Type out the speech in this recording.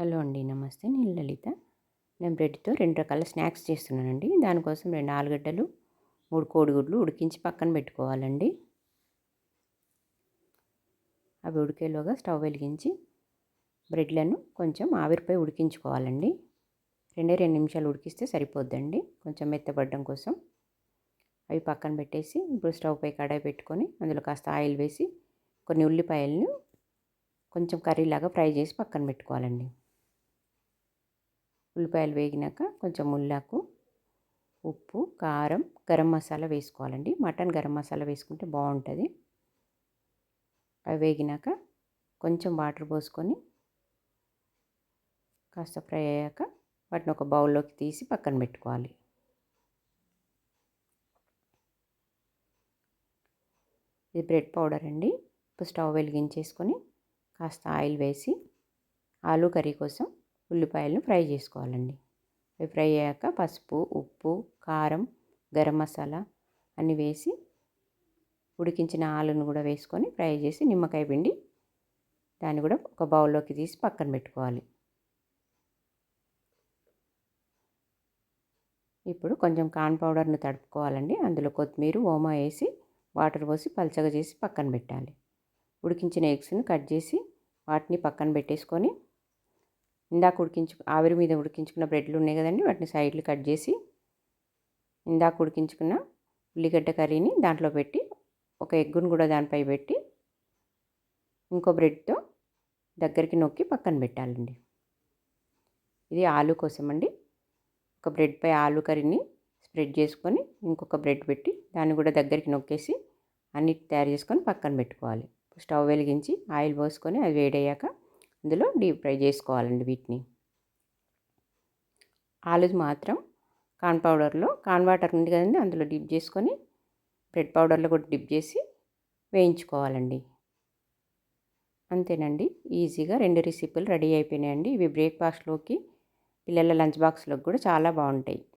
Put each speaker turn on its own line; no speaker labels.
Hello అండి నమస్తే. నేను లలిత. నేను బ్రెడ్తో రెండు రకాల స్నాక్స్ చేస్తున్నానండి. దానికోసం రెండు ఆలుగడ్డలు మూడు కోడిగుడ్లు ఉడికించి పక్కన పెట్టుకోవాలండి. అవి ఉడికేలోగా స్టవ్ వెలిగించి బ్రెడ్లను కొంచెం ఆవిరిపై ఉడికించుకోవాలండి. రెండే రెండు నిమిషాలు ఉడికిస్తే సరిపోద్దండి. కొంచెం మెత్తబడడం కోసం అవి పక్కన పెట్టేసి ఇప్పుడు స్టవ్ పై కడాయి పెట్టుకొని అందులో కాస్త ఆయిల్ వేసి కొన్ని ఉల్లిపాయలను కొంచెం కర్రీలాగా ఫ్రై చేసి పక్కన పెట్టుకోవాలండి. ఉల్లిపాయలు వేగినాక కొంచెం ముల్లాకు ఉప్పు కారం గరం మసాలా వేసుకోవాలండి. మటన్ గరం మసాలా వేసుకుంటే బాగుంటుంది. అవి వేగినాక కొంచెం వాటర్ పోసుకొని కాస్త ఫ్రై అయ్యాక వాటిని ఒక బౌల్లోకి తీసి పక్కన పెట్టుకోవాలి. ఇది బ్రెడ్ పౌడర్ అండి. ఇప్పుడు స్టవ్ వెలిగించేసుకొని కాస్త ఆయిల్ వేసి ఆలు కర్రీ కోసం ఉల్లిపాయలను ఫ్రై చేసుకోవాలండి. అవి ఫ్రై అయ్యాక పసుపు ఉప్పు కారం గరం మసాలా అన్నీ వేసి ఉడికించిన ఆలును కూడా వేసుకొని ఫ్రై చేసి నిమ్మకాయ పిండి దాన్ని కూడా ఒక బౌల్లోకి తీసి పక్కన పెట్టుకోవాలి. ఇప్పుడు కొంచెం కాన్ పౌడర్ను తడుపుకోవాలండి. అందులో కొత్తిమీర ఓమా వేసి వాటర్ పోసి పలచగా చేసి పక్కన పెట్టాలి. ఉడికించిన ఎగ్స్ను కట్ చేసి వాటిని పక్కన పెట్టేసుకొని ఇందాక ఉడికించు ఆవిరి మీద ఉడికించుకున్న బ్రెడ్లు ఉన్నాయి కదండి వాటిని సైడ్లు కట్ చేసి ఇందాక ఉడికించుకున్న ఉల్లిగడ్డ కర్రీని దాంట్లో పెట్టి ఒక ఎగ్గును కూడా దానిపై పెట్టి ఇంకో బ్రెడ్తో దగ్గరికి నొక్కి పక్కన పెట్టాలండి. ఇది ఆలు కోసం అండి. ఒక బ్రెడ్పై ఆలు కర్రీని స్ప్రెడ్ చేసుకొని ఇంకొక బ్రెడ్ పెట్టి దాన్ని కూడా దగ్గరికి నొక్కేసి అన్ని తయారు చేసుకొని పక్కన పెట్టుకోవాలి. స్టవ్ వెలిగించి ఆయిల్ పోసుకొని అది వేడయ్యాక అందులో డీప్ ఫ్రై చేసుకోవాలండి వీటిని. ఆలుది మాత్రం కార్న్ పౌడర్లో కార్న్ వాటర్ ఉంది కదండి అందులో డిప్ చేసుకొని బ్రెడ్ పౌడర్లో కూడా డిప్ చేసి వేయించుకోవాలండి. అంతేనండి ఈజీగా రెండు రెసిపీలు రెడీ అయిపోయినాయండి. ఇవి బ్రేక్ఫాస్ట్లోకి పిల్లల లంచ్ బాక్స్లోకి కూడా చాలా బాగుంటాయి.